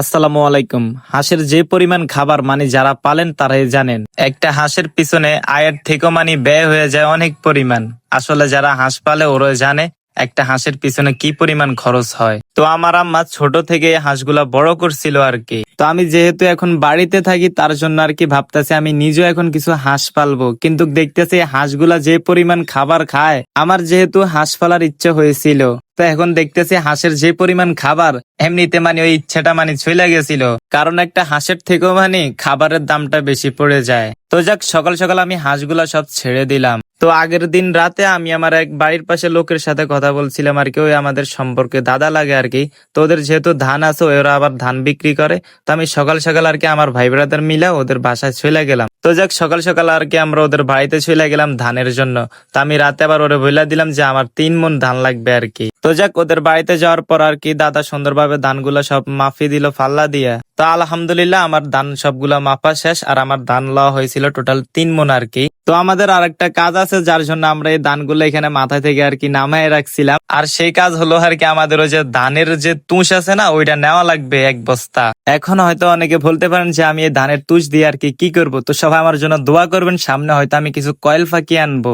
আসসালামু আলাইকুম। হাঁসের যে পরিমাণ খাবার মানে যারা পালেন তারাই জানেন। একটা হাঁসের পিছনে আয়ের থেকেও মানে ব্যয় হয়ে যায় অনেক পরিমাণ। আসলে যারা হাঁস পালে ওরা জানে একটা হাঁসের পিছনে কি পরিমাণ খরচ হয়। তো আমার আম্মা ছোট থেকে হাঁসগুলা বড় করছিল আর কি তো আমি যেহেতু এখন বাড়িতে থাকি, তার জন্য আর কি ভাবতেছি আমি নিজেও এখন কিছু হাঁস পালবো। কিন্তু দেখতেছি হাঁসগুলা যে পরিমাণ খাবার খায়, আমার যেহেতু হাঁস পালার ইচ্ছে হয়েছিল। তো এখন দেখতেছি হাঁসের যে পরিমাণ খাবার, এমনিতে মানে ওই ইচ্ছাটা মানে চলে গেছিল। কারণ একটা হাঁসের থেকেও মানে খাবারের দামটা বেশি পড়ে যায়। তো যাক, সকাল সকাল আমি হাঁসগুলা সব ছেড়ে দিলাম। তো আগের দিন রাতে আমি আমার এক বাড়ির পাশে লোকের সাথে কথা বলছিলাম আর কি, ওই আমাদের সম্পর্কে দাদা লাগে আর কি। তো ওদের যেহেতু ধান আছে, ওরা আবার ধান বিক্রি করে। তো আমি সকাল সকাল আর কি আমার ভাই ব্রাদার মিলে ওদের বাসায় চলে গেলাম। তো যাক, সকাল সকাল আর কি আমরা ওদের বাড়িতে চলে গেলাম ধানের জন্য। তো আমি রাতে আবার ওরে বলে দিলাম যে আমার তিন মন ধান লাগবে আর কি। তো যাক, ওদের বাড়িতে যাওয়ার পর আর কি দাদা সুন্দরভাবে ধানগুলো সব মাফি দিল ফাল্লা দিয়ে। তো আলহামদুলিল্লাহ আমার ধান সবগুলা মাপা শেষ আর আমার ধান লওয়া হয়েছিল টোটাল তিন মন আর কি। তো আমাদের আর একটা কাজ আছে, যার জন্য আমরা এই ধানগুলো এখানে মাথায় থেকে আর কি নামায় রাখছিলাম। আর সেই কাজ হলো আর কি আমাদের ওই যে ধানের যে তুষ আছে না, ওইটা নেওয়া লাগবে এক বস্তা। এখন হয়তো অনেকে বলতে পারেন যে আমি এই ধানের তুষ দিয়ে আর কি কি করব? তো সবাই আমার জন্য দোয়া করবেন, সামনে হয়তো আমি কিছু কয়েল ফাঁকি আনব।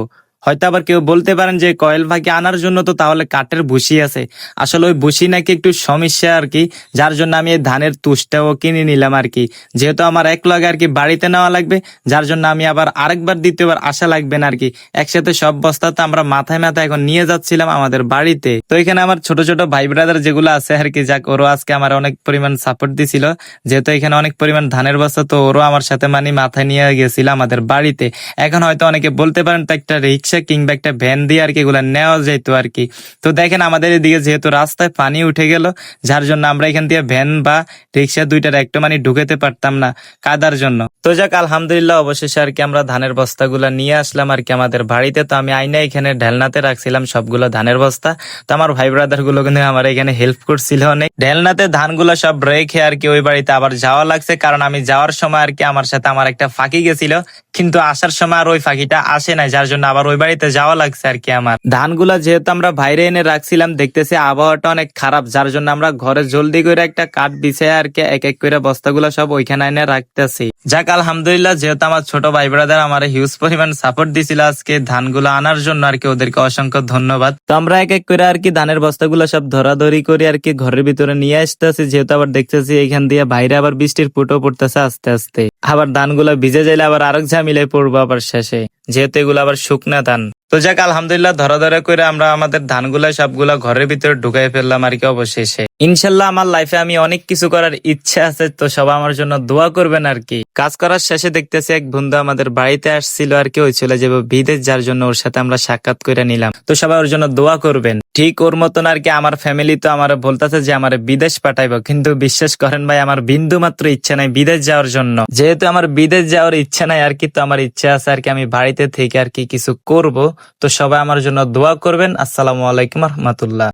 হয়তো আবার কেউ বলতে পারেন যে কয়েল ফাঁকি আনার জন্য তো তাহলে কাঠের ভুসি আছে। আসলে ওই ভুসি নাকি একটু সমস্যা আর কি, যার জন্য আমি এই ধানের তুষটাও কিনে নিলাম আর কি। যেহেতু আমার এক লগে আর কি বাড়িতে নেওয়া লাগবে, যার জন্য আমি আবার আরেকবার দ্বিতীয়বার আসা লাগবে না আর কি। একসাথে সব বস্তা তো আমরা মাথায় মাথায় এখন নিয়ে যাচ্ছিলাম আমাদের বাড়িতে। তো এখানে আমার ছোট ছোট ভাই ব্রাদার যেগুলো আছে আর কি, যাক, ওরও আজকে আমার অনেক পরিমাণ সাপোর্ট দিছিল। যেহেতু এখানে অনেক পরিমাণ ধানের বস্তা, তো ওরও আমার সাথে মানে মাথায় নিয়ে গেছিল আমাদের বাড়িতে। এখন হয়তো অনেকে বলতে পারেন তো একটা রিক্সা কিংবা একটা ভ্যান দিয়ে আর কি এগুলা নেওয়া যেত আর কি। তো দেখেন আমাদের এদিকে যেহেতু রাস্তায় পানি উঠে গেল, যার জন্য আমরা এখান দিয়ে ভ্যান বা রিক্সা দুইটার একটা মানে ঢুকেতে পারতাম না কাদার জন্য। তো যাক, আলহামদুলিল্লাহ অবশেষে আর কি আমরা ধানের বস্তাগুলা নিয়ে আসলাম আর কি আমাদের বাড়িতে। তো আমি আইনা এখানে ঢেলনাতে রাখছিলাম সবগুলো ধানের বস্তা। তো আমার ভাই ব্রাদারগুলো কিন্তু আমার এখানে হেল্প করছিল অনেক। ঢেলনাতে ধানগুলো সব রেখে আর কি ওই বাড়িতে আবার যাওয়া লাগছে, কারণ আমি যাওয়ার সময় আর কি আমার সাথে আমার একটা ফাঁকি গেছিল। কিন্তু আসার সময় আর ওই ফাঁকিটা আসে নাই, যার জন্য আবার ওই বাড়িতে যাওয়া লাগছে আর কি আমার। ধানগুলা যেহেতু আমরা বাইরে এনে রাখছিলাম, দেখতেছি আবহাওয়াটা অনেক খারাপ, যার জন্য আমরা ঘরে জলদি করে একটা কাঠ বিছায় আর কি এক এক করে বস্তাগুলো সব ওইখানে এনে রাখতেছি। যাক, আলহামদুলিল্লাহ, যেহেতু আমার ছোট ভাই ব্রাদার আমার হিউজ পরিমাণ সাপোর্ট দিছিল আজকে ধানগুলো আনার জন্য আর কি, ওদেরকে অসংখ্য ধন্যবাদ। তো আমরা এক এক করে আর কি ধানের বস্তাগুলো সব ধরাধরি করে আর কি ঘরের ভিতরে নিয়ে আসতেছি, যেহেতু আবার দেখতেছি এখান দিয়ে বাইরে আবার বৃষ্টির ফুটো পড়তেছে আস্তে আস্তে। আবার ধানগুলো ভিজে যাইলে আবার আরেক ঝামিলে পড়ব আবার শেষে। যেহেতু এগুলো আবার শুকনা ধান। তো যাক, আলহামদুলিল্লাহ ধরা ধরা করে আমরা আমাদের ধানগুলা সবগুলা ঘরের ভিতরে ঢুকাই ফেললাম আর কি অবশেষে। ইনশাল্লাহ আমার লাইফে আমি অনেক কিছু করার ইচ্ছা আছে, তো সবাই আমার জন্য দোয়া করবেন আর কি। কাজ করার শেষে দেখতেছি এক বন্ধু আমাদের বাড়িতে আসছিল আর কি, ওই চলে যাবে বিদেশ, যার জন্য ওর সাথে আমরা সাক্ষাৎ করে নিলাম। তো সবাই ওর জন্য দোয়া করবেন। ঠিক ওর মতন আর কি আমার ফ্যামিলি তো আমার বলতেছে যে আমার বিদেশ পাঠাইবো, কিন্তু বিশ্বাস করেন ভাই, আমার বিন্দু মাত্র ইচ্ছা নাই বিদেশ যাওয়ার জন্য। যেহেতু আমার বিদেশ যাওয়ার ইচ্ছা নাই আর কি, তো আমার ইচ্ছা আছে আর কি আমি বাড়িতে থেকে আর কি কিছু করব। তো সবাই আমার জন্য দোয়া করবেন। আসসালামু আলাইকুম রহমতুল্লাহ।